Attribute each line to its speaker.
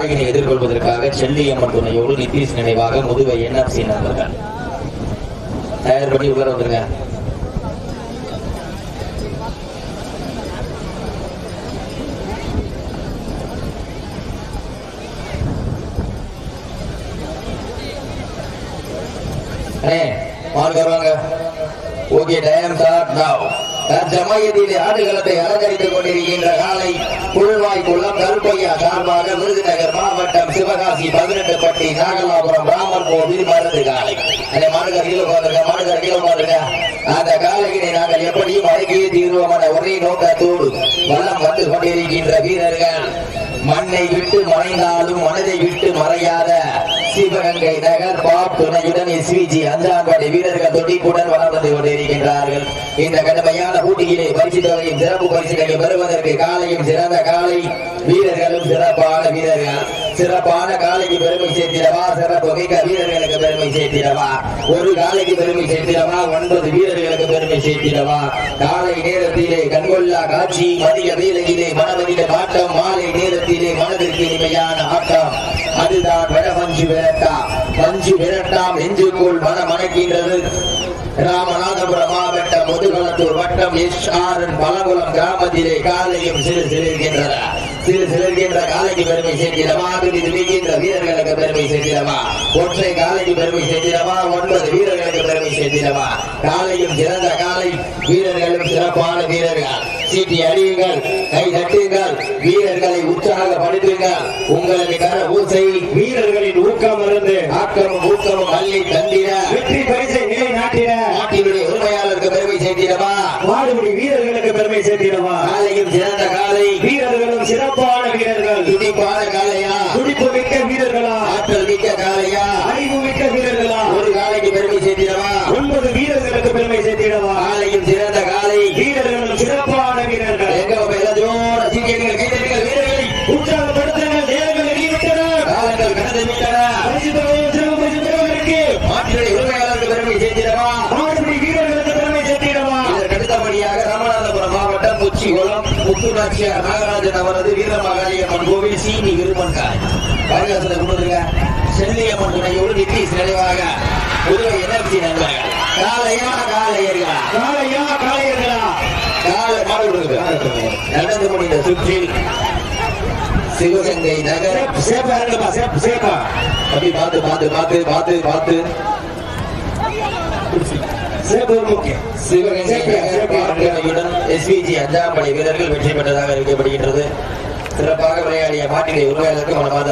Speaker 1: நாயகனை எதிர்கொள்வதற்காக செல்லியம்மன் துணையோடு நிதிஷ் நினைவாக முதுவை என்எஃப்சி நண்பர்கள். தயார் பண்ணி உள்ள வந்துருங்க. அண்ணே, மார்க் வருவாங்க ஓகே டைம் ஸ்டார்ட் நவ். தற்சமயத்திலே ஆடுகளத்தை அலங்கரித்துக் கொண்டிருக்கின்ற காலை புல்வாய் குளம் கருப்பையா சார்பாக விருதுநகர் மாவட்டம் சிவகாசி பதினெட்டு பட்டி நாகலாபுரம் ராமன் கோவில் மருந்து காலை. அந்த மாடுகர் கீழே உட்காந்துருக்க மாடுகர் உட்காந்துருக்க அந்த காலையினை நாங்கள் எப்படியும் அடக்கியே தீர்வோம் என ஒரே நோக்கத்தோடு வளம் வந்து கொண்டிருக்கின்ற வீரர்கள். மண்ணை விட்டு மறைந்தாலும் மனதை விட்டு மறையாத சிவகங்கை நகர் பாப் துணையுடன் எஸ்விஜி அஞ்சாம்படை வீரர்கள் துடிப்புடன் வளம் வந்து கொண்டிருக்கின்றார்கள். இந்த கடுமையான போட்டியிலே பரிசு தொகையும் சிறப்பு பரிசுகளை பெறுவதற்கு காலையும் சிறந்த காலை வீரர்களும் சிறப்பான வீரர்கள். சிறப்பான காலைக்கு பெருமை சேர்த்திடவா? சிறப்பு மிக்க வீரர்களுக்கு பெருமை சேர்த்திடவா? ஒரு காலைக்கு பெருமை சேர்த்திடவா? ஒன்பது வீரர்களுக்கு பெருமை சேர்த்திடவா? காலை நேரத்திலே கண்கொள்ளா காட்சி மதிய வேலையிலே மனமதில ஆட்டம் மாலை நெஞ்சுக்குள் மனம் அணைக்கின்றது ராமநாதபுரம் மாவட்டம் முதுகுளத்தூர் வட்டம் எஸ் ஆர் பலகுளம் கிராமத்திலே காலையும் சிறு சிறுகின்றன. சிறு சிறுகின்ற காலைக்கு பெருமை சேர்த்திடவா துடி துடிக்கின்ற வீரர்களுக்கு பெருமை சேர்த்திடவா ஒற்றை காலைக்கு பெருமை சேர்த்திடவா ஒன்பது வீரர்களுக்கு பெருமை சேர்த்திடவா காலையும் சிறந்த காலை வீரர்களும் சிறப்பான வீரர்கள். சீட்டி அடியுங்கள் கை தட்டுங்கள் வீரர்களை உற்சாகப்படுத்துங்கள்.
Speaker 2: உங்கள் இருந்து
Speaker 1: ஆக்கமும் ஊக்கமும் அள்ளி தந்திட.
Speaker 2: வெற்றி பரிசை நிலை நாட்டிட
Speaker 1: நாட்டினுடைய உரிமையாளருக்கு பெருமை சேர்த்திடவா?
Speaker 2: மாடுபிடி வீரர்களுக்கு பெருமை சேர்த்திடவா?
Speaker 1: காலையும் சிறந்த காலை.
Speaker 2: வீரர்களும் சிறப்பான வீரர்கள்.
Speaker 1: துடிப்பான காலையா?
Speaker 2: துடிப்பு மிக்க வீரர்களா?
Speaker 1: ஆற்றல் மிக்க காலையா?
Speaker 2: அறிவு மிக்க வீரர்களா?
Speaker 1: ஒரு காலைக்கு பெருமை சேர்த்திடவா?
Speaker 2: ஒன்பது வீரர்களுக்கு பெருமை சேர்த்திடவா?
Speaker 1: காலையும் சிறந்த காலை.
Speaker 2: வீரர்களும் சிறப்பான வீரர்கள்.
Speaker 1: எங்க எல்லாத்தோட சீக்கியங்கள் வீரர்களை.
Speaker 2: உற்சாகப்படுத்துங்கள் நேரங்கள்
Speaker 1: காலங்கள் கடந்து விட்டன. உரிமையாளருக்கு பெருமை சேர்த்திடவா
Speaker 2: மாடுபிடி வீரர்களுக்கு பெருமை சேர்த்திடவா
Speaker 1: அடுத்தபடியாக ராமநாதபுரம் மாவட்டம் உச்சிகுளம் முத்துநாச்சியார் நாகராஜன் அவரது வீரமகாளியம்மன் கோவில் சீனி விருமன்காய் பாரதியாசனை கொண்டுருங்க செல்லியம்மன் துணையோடு நிதிஷ் நினைவாக புதுவை எனர்ஜி நண்பர்கள் காலையா காலையர்களா?
Speaker 2: காளையா காளையர்களா
Speaker 1: காலை மாடு நடந்து முடிந்த சுற்றில் சிவகங்கை நகர்.
Speaker 2: சேப்பா இருங்கப்பா சேப்பு சேப்பா.
Speaker 1: அப்படி பார்த்து பார்த்து பார்த்து பார்த்து பார்த்து
Speaker 2: சேப்பு ஒரு முக்கியம்.
Speaker 1: சிவகங்கை நகர் பார்க்கலையுடன் எஸ்விஜி அஞ்சாம் படை வீரர்கள் வெற்றி பெற்றதாக அறிவிக்கப்படுகின்றது. சிறப்பாக விளையாடிய மாட்டினை உருவாளருக்கு மனமார்ந்த